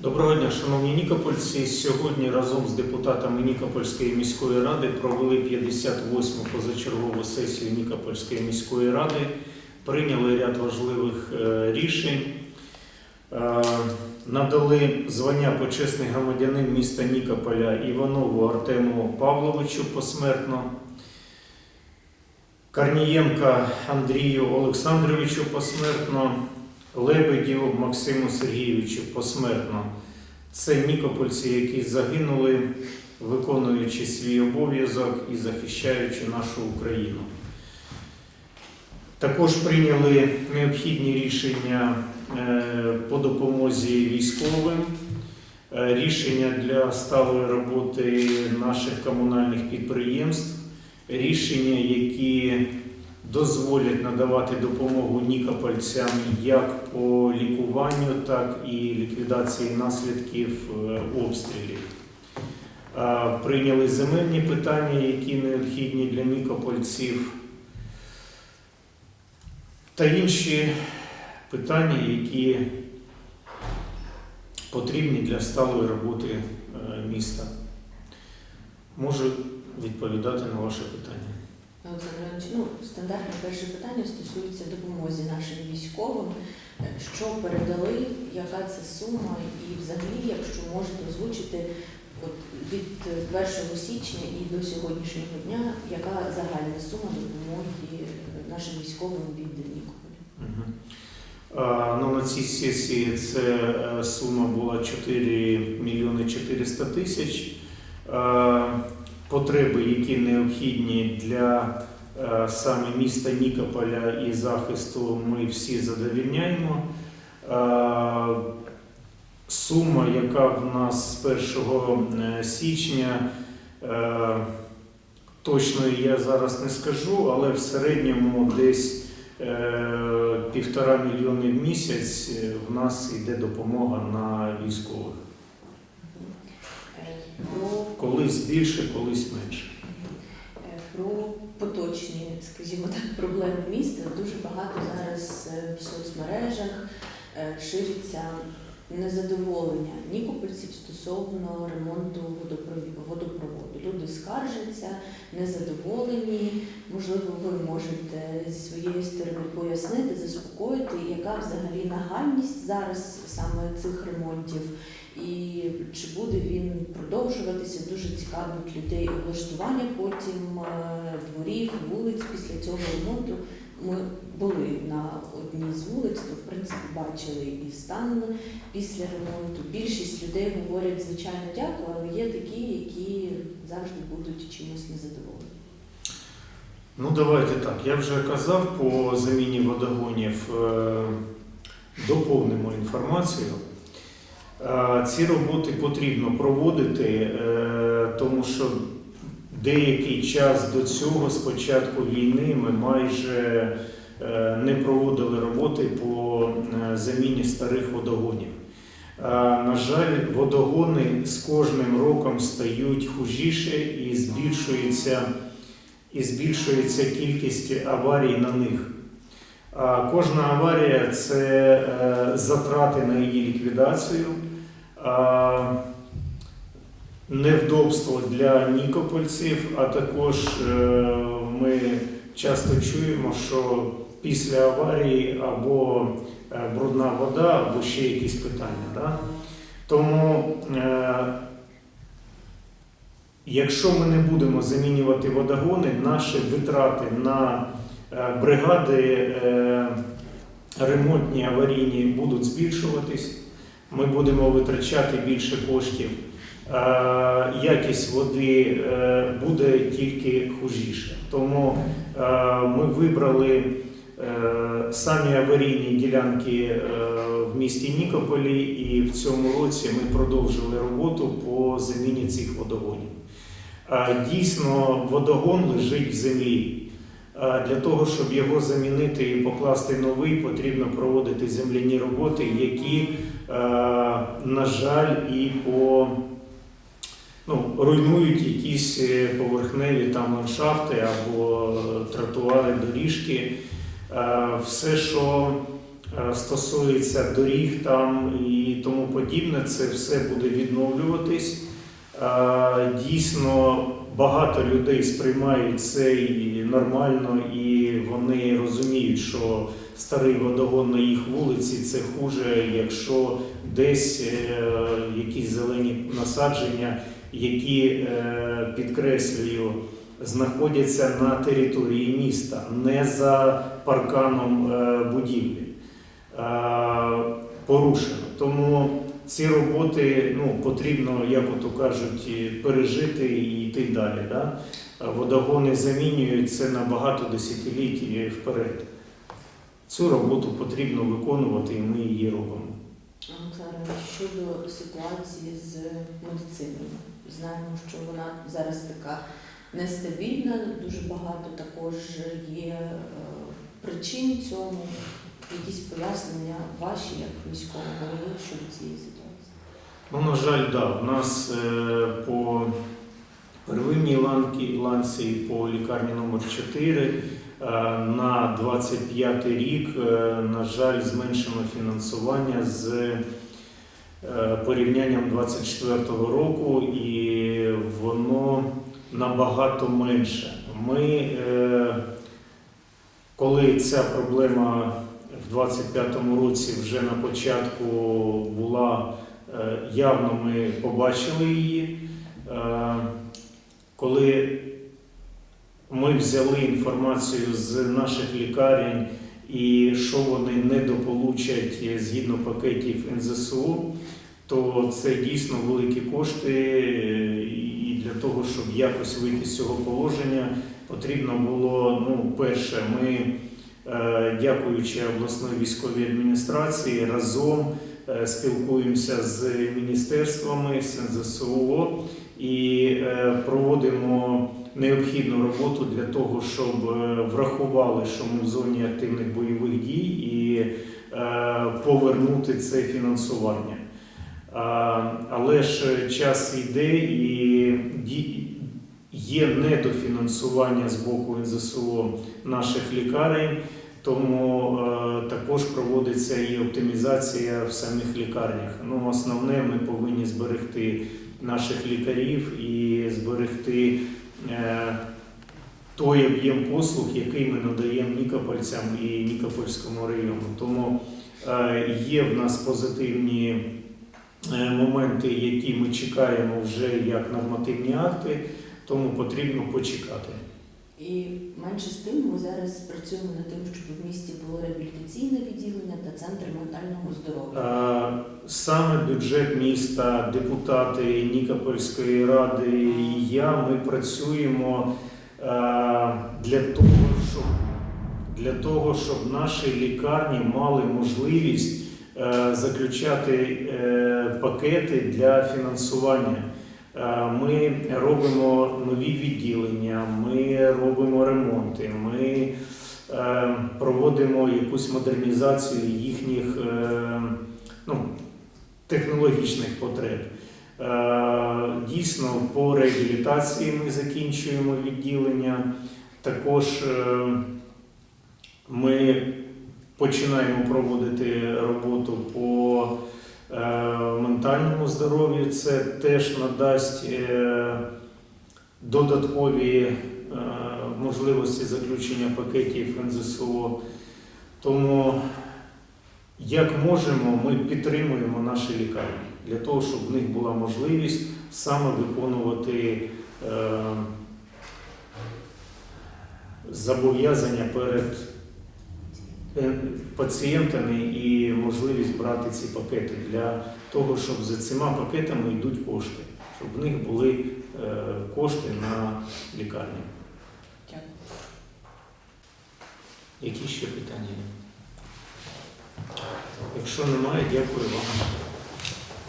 Доброго дня, шановні нікопольці. Сьогодні разом з депутатами Нікопольської міської ради провели 58-му позачергову сесію Нікопольської міської ради, прийняли ряд важливих е, рішень, Е, надали звання почесний громадянин міста Нікополя Іванову Артему Павловичу посмертно. Корнієнка Андрію Олександровичу посмертно, Лебедю Максиму Сергійовичу посмертно. Це нікопольці, які загинули, виконуючи свій обов'язок і захищаючи нашу Україну. Також прийняли необхідні рішення е, по допомозі військовим, е, рішення для сталої роботи наших комунальних підприємств, рішення, які дозволять надавати допомогу нікопольцям як по лікуванню, так і ліквідації наслідків е, обстрілів. Е, Прийняли земельні питання, які необхідні для нікопольців, та інші питання, які потрібні для сталої роботи е, міста. Можу відповідати на ваше питання. Ну, стандартне перше питання стосується допомози нашим військовим. Е, Що передали, яка це сума, і взагалі, якщо можете озвучити от від е, 1 січня і до сьогоднішнього дня, яка загальна сума допомоги е, нашим військовим від Нікополя? Мгм. А, Ну, на цій сесії це е, сума була 4 мільйони 400 тисяч. Потреби, які необхідні для е, саме міста Нікополя і захисту, ми всі задовільняємо. Е, Сума, яка в нас з 1 січня, е, точно я зараз не скажу, але в середньому десь півтора мільйони в місяць в нас йде допомога на військових. Колись більше, колись менше. Про поточні, скажімо так, проблеми міста дуже багато зараз е, в соцмережах е, шириться незадоволення нікопольців стосовно ремонту водопроводу. Люди скаржаться, незадоволені. Можливо, ви можете зі своєї сторони пояснити, заспокоїти, яка взагалі нагальність зараз саме цих ремонтів. І чи буде він продовжуватися? Дуже цікавить людей облаштування потім е, дворів, вулиць після цього ремонту. Ми були на одній з вулиць, то в принципі бачили і стан після ремонту. Більшість людей говорять, звичайно, дякую, але є такі, які завжди будуть чимось незадоволені. Ну, давайте так. Я вже казав по заміні водогонів. е, Доповнимо інформацію. Е, Ці роботи потрібно проводити, е, тому що деякий час до цього, з початку війни, ми майже е, не проводили роботи по заміні старих водогонів. На жаль, водогони з кожним роком стають хужіше і збільшується, і збільшується кількість аварій на них. Кожна аварія це затрати на її ліквідацію, невдобство для нікопольців, а також е, ми часто чуємо, що після аварії або е, брудна вода, або ще якісь питання. Да? Тому, е, якщо ми не будемо замінювати водогони, наші витрати на бригади ремонтні аварійні будуть збільшуватись. Ми будемо витрачати більше коштів. Е, Якість води е, буде тільки хужіше. Тому е, ми вибрали самі аварійні ділянки в місті Нікополі, і в цьому році ми продовжили роботу по заміні цих водогонів. Дійсно, водогон лежить в землі. Для того, щоб його замінити і покласти новий, потрібно проводити земляні роботи, які, на жаль, і по ну, руйнують якісь е, поверхневі там ландшафти або тротуари, доріжки. Е, Все, що е, стосується доріг там і тому подібне, це все буде відновлюватись. Е, Дійсно, багато людей сприймають це і нормально, і вони розуміють, що старий водогон на їх вулиці це хуже, якщо десь е, якісь зелені насадження, які е, підкреслюю, знаходяться на території міста, не за парканом е, будівлі. Порушено. Тому ці роботи ну, потрібно, як ото кажуть, пережити і йти далі. Да? Водогони замінюють це на багато десятиліть вперед. Цю роботу потрібно виконувати, і ми її робимо. Олександр, щодо ситуації з медициною, знаємо, що вона зараз така нестабільна, дуже багато також є е, причин цьому. Якісь пояснення ваші, як міського голови щодо цієї ситуації? Ну, на жаль, да. У нас е, по первинній ланці, ланці по лікарні номер 4 е, на 25 рік, е, на жаль, зменшено фінансування з е, порівнянням 24 року, і воно набагато менше. Ми, коли ця проблема 25-му році вже на початку була Е, Явно ми побачили її. Е, Коли ми взяли інформацію з наших лікарень і що вони недополучать згідно пакетів НЗСУ, то це дійсно великі кошти. е, І для того, щоб якось вийти з цього положення, потрібно було, ну, перше, ми, е, дякуючи обласної військовій адміністрації, разом е, спілкуємося з міністерствами, з НЗСО і е, проводимо необхідну роботу для того, щоб е, врахували, що ми в зоні активних бойових дій, і е, повернути це фінансування. Але ж час йде і є недофінансування з боку НЗСО наших лікарень. Тому е, також проводиться і оптимізація в самих лікарнях. Ну, основне, ми повинні зберегти наших лікарів і зберегти е, той об'єм послуг, який ми надаємо Нікопольцям і Нікопольському району. Тому е, є в нас позитивні моменти, які ми чекаємо вже як нормативні акти, тому потрібно почекати. І менше з тим ми зараз працюємо над тим, щоб в місті було реабілітаційне відділення та центр ментального здоров'я. Саме бюджет міста, депутати Нікопольської ради і я, ми працюємо для того, щоб, для того, щоб наші лікарні мали можливість заключати е, пакети для фінансування. Е, Ми робимо нові відділення, ми робимо ремонти, ми е, проводимо якусь модернізацію їхніх е, ну, технологічних потреб. Дійсно, по реабілітації ми закінчуємо відділення. Також ми починаємо проводити роботу по ментальному здоров'ю. Це теж надасть е, додаткові е, можливості заключення пакетів НЗСО. Тому як можемо, ми підтримуємо наші лікарні для того, щоб в них була можливість саме виконувати е, зобов'язання перед е, пацієнтами і можливість брати ці пакети для того, щоб за цими пакетами йдуть кошти, щоб в них були е, кошти на лікарні. Дякую. Які ще питання? Якщо немає, дякую вам.